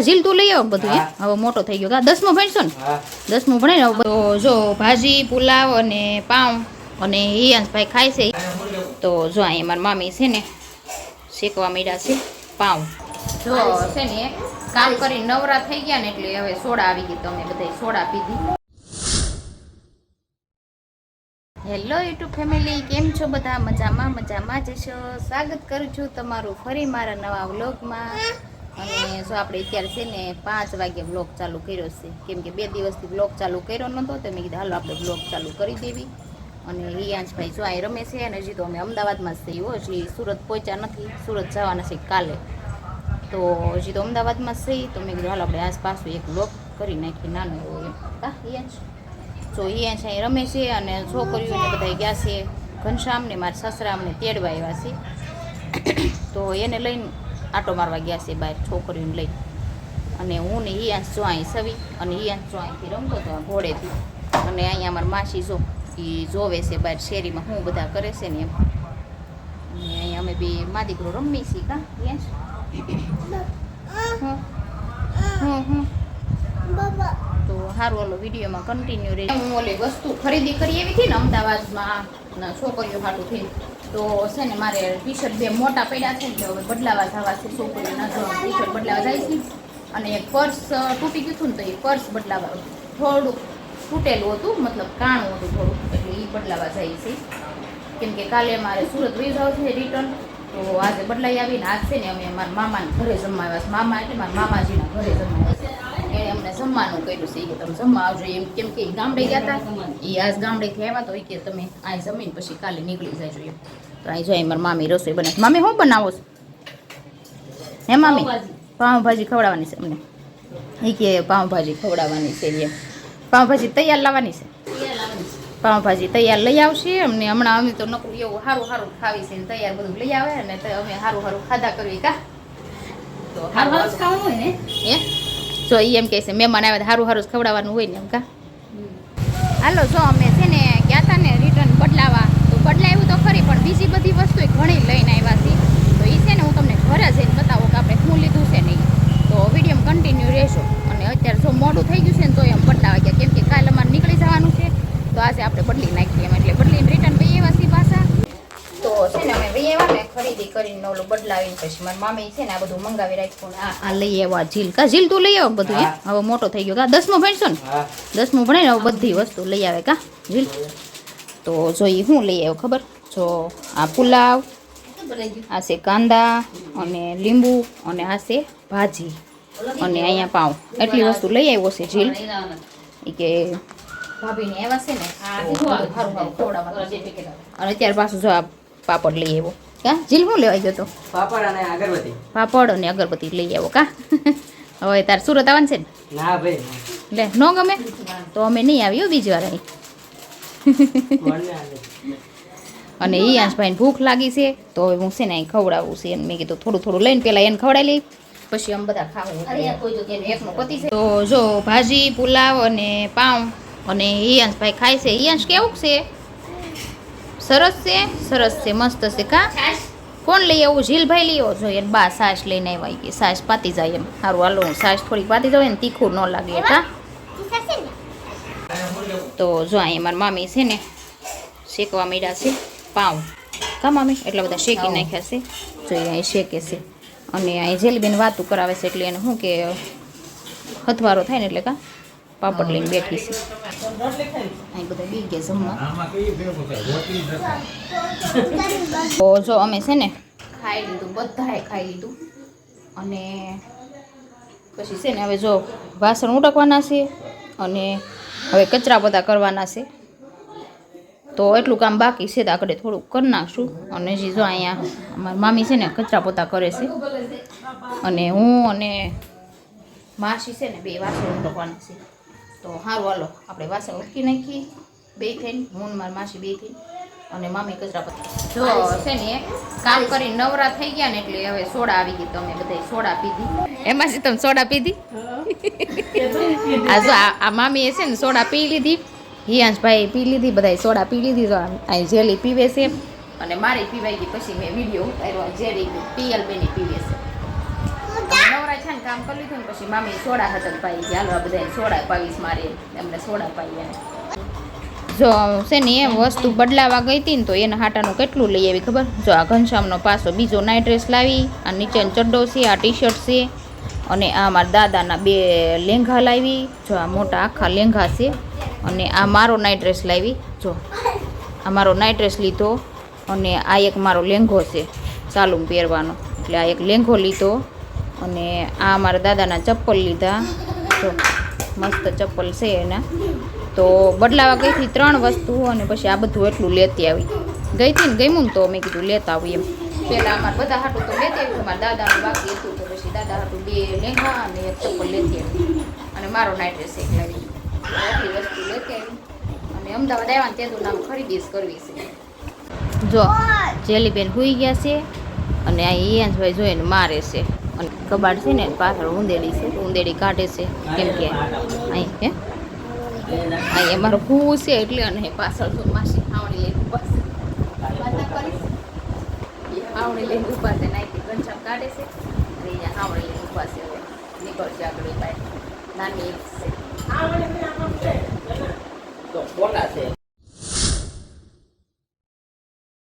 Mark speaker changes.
Speaker 1: ઝીલ તું લઈ આવો બધું? હવે મોટો થઈ ગયો દસમો ભણશો ને? દસમું ભણે ને જો ભાજી પુલાવ અને પાઉં અને હિયાંશભાઈ ખાય છે. તો જો અહીંયા મારી મામી છે ને શેકવા માંડ્યા છે પાઉં. જો છે ને કામ કરી નવરા થઈ ગયા ને એટલે હવે સોડા આવી ગઈ તો અમે બધા સોડા પીધી. હેલો યુટ્યુબ ફેમિલી કેમ છો બધા? મજામાં મજામાં જ સ્વાગત કરું છું તમારું ફરી મારા નવા વ્લોગમાં અને જો આપણે અત્યારે છે ને પાંચ વાગે બ્લોગ ચાલુ કર્યો છે, કેમ કે બે દિવસથી બ્લોગ ચાલુ કર્યો નહોતો, તો મેં કીધું હાલો આપણે બ્લોગ ચાલુ કરી દેવી. અને રિયાંશભાઈ જો અહીં રમે છે અને હજી તો અમે અમદાવાદમાં જ થયું હજી સુરત પહોંચ્યા નથી, સુરત જવાના છે કાલે. તો હજી તો અમદાવાદમાં જ થઈ તો મેં કીધું હાલો આપણે આસપાસ એક બ્લોગ કરી નાખી નાનો એવો એમ. હા રિયાંશ જો છે અહીં રમે છે અને છોકરીઓને બધા ગયા છે, ઘનશ્યામ ને મારા સસરામને તેડવા આવ્યા છે. તો એને લઈને આટો મારવા ગયા છે બહાર છોકરીઓને લઈ અને હું ને એ આંસ અહીં સવી અને હિયાંશ આંસ અહીંથી રમતો હતો ઘોડેથી. અને અહીંયા અમારા માસી જો એ જોવે છે બહાર શેરીમાં હું બધા કરે છે ને એમ. અને અહીંયા અમે બી મા દીકરો રમી છીએ કા હિયાંશ હં હં હં. તો સારું ઓલો વિડીયોમાં કન્ટિન્યુ રહે હું ઓલી વસ્તુ ખરીદી કરી એવી હતી ને અમદાવાદમાં છોકરીઓ હાટું થઈ તો છે ને મારે ટી શર્ટ બે મોટા પડ્યા છે ને હવે બદલાવા જવા છે છોકરીઓના જો ટી શર્ટ બદલાવા જાય છે. અને પર્સ તૂટી ગયું હતું ને તો એ પર્સ બદલાવા થોડુંક તૂટેલું હતું, મતલબ કાણું હતું થોડુંક, એટલે એ બદલાવા જાય છે. કેમ કે કાલે મારે સુરત વહી જાવ છે રિટર્ન તો આજે બદલાઈ આવીને આજ છે ને અમે મારા મામાના ઘરે જમવા છે. મામા એટલે મારા મામાજીના ઘરે જમવા આવ્યા છે. એણે અમને જમવાનું કર્યું છે કે તમે જમવા આવજો. એમ કેમ કે ગામડે ગયા હતા એ આજ ગામડેથી આવ્યા તો કે તમે આ જમીને પછી કાલે નીકળી જાય એમ. તો અહીં જાય મારા મામી રસોઈ બનાવે. મામી શું બનાવો છો? હે મામી? પાઉંભાજી ખવડાવવાની છે અમને. એ કે પાઉંભાજી ખવડાવવાની છે એમ. પાઉંભાજી તૈયાર લાવવાની છે? પાઉંભાજી તૈયાર લઈ આવશે અમને. હમણાં અમે તો નકરું એવું સારું સારું ખાવી છે ને તૈયાર બધું લઈ આવે ને તો અમે સારું સારું ખાધા કરવી કા? તો સારું હે? જો એ એમ કહે છે, મહેમાન આવે સારું સારું ખવડાવવાનું હોય ને એમ કા? હાલો, જો અમે છે ને ગયા હતા ને રિટર્ન બદલાવા, તો બદલાવ્યું તો ખરી, પણ બીજી બધી વસ્તુ ઘણી લઈને આવ્યા છે. તો એ છે ને હું તમને ઘરે જઈને બતાવો કે આપણે શું લીધું છે નહીં તો વીડિયો કન્ટિન્યુ રહેશો અને અત્યારે જો મોડું થઈ ગયું છે ને તો એમ બદલાવા ગયા. કેમ કે કાલ અમારે નીકળી જવાનું છે, તો આજે આપણે બદલી નાખીએ એટલે બદલીને રિટર્ન ભાઈ એવા તો છે ને અમે લઈ એવા ને ખરીદી કરીને ઓલું બદલાવીને પછી મારી મામી છે ને આ બધું મંગાવી રાખ્યું આ આ લઈ આવ્યા ઝીલ કા ઝીલ તું લઈ આવ બધું હે? હવે મોટો થઈ ગયો કા? દસમું ભણશો ને? દસમું ભણે ને બધી વસ્તુ લઈ આવે કા? ઝીલ. તો જોઈએ હું લઈ આવ્યો ખબર? જો આ પુલાવ આ છે કાંદા અને લીંબુ અને આ છે ભાજી અને અહીંયા પાઉં. એટલી વસ્તુ લઈ આવ્યો છે ઝીલ. એ કે ભાભીને એવા છે ને અને અત્યારે પાછું જો આ પાપડ લઈ આવ્યો. કા? ઝીલ હું લેવા ગયો તો?
Speaker 2: પાપડ અને અગરબત્તી.
Speaker 1: પાપડ અને અગરબત્તી લઈ આવ્યો કા? હવે તાર સુરત આવવાનું છે ને?
Speaker 2: ના ભાઈ
Speaker 1: લે નો ગમે? તો અમે નહીં આવ્યો બીજી વાર અહીં. અને એ આંશભાઈને ભૂખ લાગી છે તો હવે હું છે ને અહીં ખવડાવું છે. મેં કીધું થોડું થોડું લઈને પહેલાં એને ખવડાવી લઈ. પછી અમે બધા ખાવું એને પતિ છે. તો જો ભાજી પુલાવ અને પાઉં અને ઈયાંશભાઈ ખાય છે. ઈયાંશ કેવું છે? સરસ છે? સરસ છે મસ્ત છે કા? કોણ લઈ આવું? ઝીલભાઈ લઈ આવો. જોઈએ બા સાસ લઈને આવ્યા કે સાસ પાતી જાય એમ. સારું હાલો હું સાસ થોડીક પાતી જાઉં ને તીખું ન લાગે કા? તો જો અહીંયા મારી મામી છે ને શેકવા માંડ્યા છે પાઉં. કા મામી? એટલા બધા શેકી નાખ્યા છે. જોઈએ અહીં શેકે છે. અને અહીં જેલીબેન વાતું કરાવે છે એટલે એને શું કે હથવારો થાય ને એટલે કા? પાપડ લઈને બેઠી છે. તો જો અમે છે ને ખાઈ લીધું, બધાએ ખાઈ લીધું. અને પછી છે ને હવે જો વાસણ ઉટકવાના છે અને હવે કચરા બધા કરવાના છે. તો એટલું કામ બાકી છે તો આગળ થોડુંક કરી નાખશું. અને હજી જો અહીંયા અમારી મામી છે ને કચરા પોતા કરે છે. અને હું અને માસી છે ને બે વાસણ ઉટકવાના છે. તો સારું હાલો. આપણે વાસણ ઉટકી નાખીએ. બે થઈને હું મારી માસી બે થઈને. અને મામી કચરા પોતા જો છે. ને કામ કરી નવરા થઈ ગયા ને એટલે હવે સોડા આવી ગઈ તમે બધા સોડા પીધી. એમાં તમે સોડા પીધી? આ જો આ મામીએ છે ને સોડા પી લીધી. હિયાંશભાઈ પી લીધી બધાય સોડા પી લીધી. તો અહીં જેલી પીવે છે. અને મારી પીવાઈ ગઈ પછી મેં વીડિયો ઉતાર્યો જેલી પીએલબેની બેની પીવે છે. નવરા છે ને કામ કરી લીધું ને પછી મામી સોડા હતા પાઈ ગયા. આ બધા સોડા પાવીશ મારે. એમને સોડા પાઈ જો છે ને એમ વસ્તુ બદલાવા ગઈ હતી ને તો એના હાટાનું કેટલું લઈ આવી ખબર? જો આ ઘનશ્યામનો પાસો બીજો નાઇટ ડ્રેસ લાવી, આ નીચે ચડ્ડો છે, આ ટી શર્ટ છે, અને આ મારા દાદાના બે લેંઘા લાવી, જો આ મોટા આખા લેંઘા છે, અને આ મારો નાઇટ ડ્રેસ લાવી, જો. આ મારો નાઇટ ડ્રેસ લીધો, અને આ એક મારો લેંઘો છે ચાલુ પહેરવાનો. એટલે આ એક લેંઘો લીધો અને આ મારા દાદાના ચપ્પલ લીધા. તો મસ્ત ચપ્પલ છે એના. તો બદલાવા ગઈ હતી ત્રણ વસ્તુ અને પછી આ બધું એટલું લેતી આવી. ગઈ હતી ને ગમ્યું ને તો મેં કીધું લેતા આવું એમ. પહેલાં અમારા બધા હાટું તો લેતી આવ્યું, મારા દાદાનું બાકી હતું, તો પછી દાદા હાટું બે લેંઘા અને એક ચપ્પલ લેતી આવી. અને મારો નાઇટ ડ્રેસ એક લાવી વસ્તુ લેતી આવી. અને અમદાવાદ આવ્યા ને તેનું નામ ખરીદીશ કરવી છે. જો, જેલીબેન હુઈ ગયા છે અને આ ઈયાંશભાઈ જોઈને મારે છે. કબાટ છે ને પાછળ ઉંદેડી છે ઊંદેડી કાઢે છે કેમ કે અહીં હે? અહીં અમારો ભૂ છે એટલે અને પાછળ તો માસી ખાવણી લઈને ઉપાસ ખાવણી લઈને ઉપાસે નાખી ઘનશ્યામ કાઢે છે અને અહીંયા ખાવણી લઈને ઉપાસે નીકળશે આગળ નાની છે?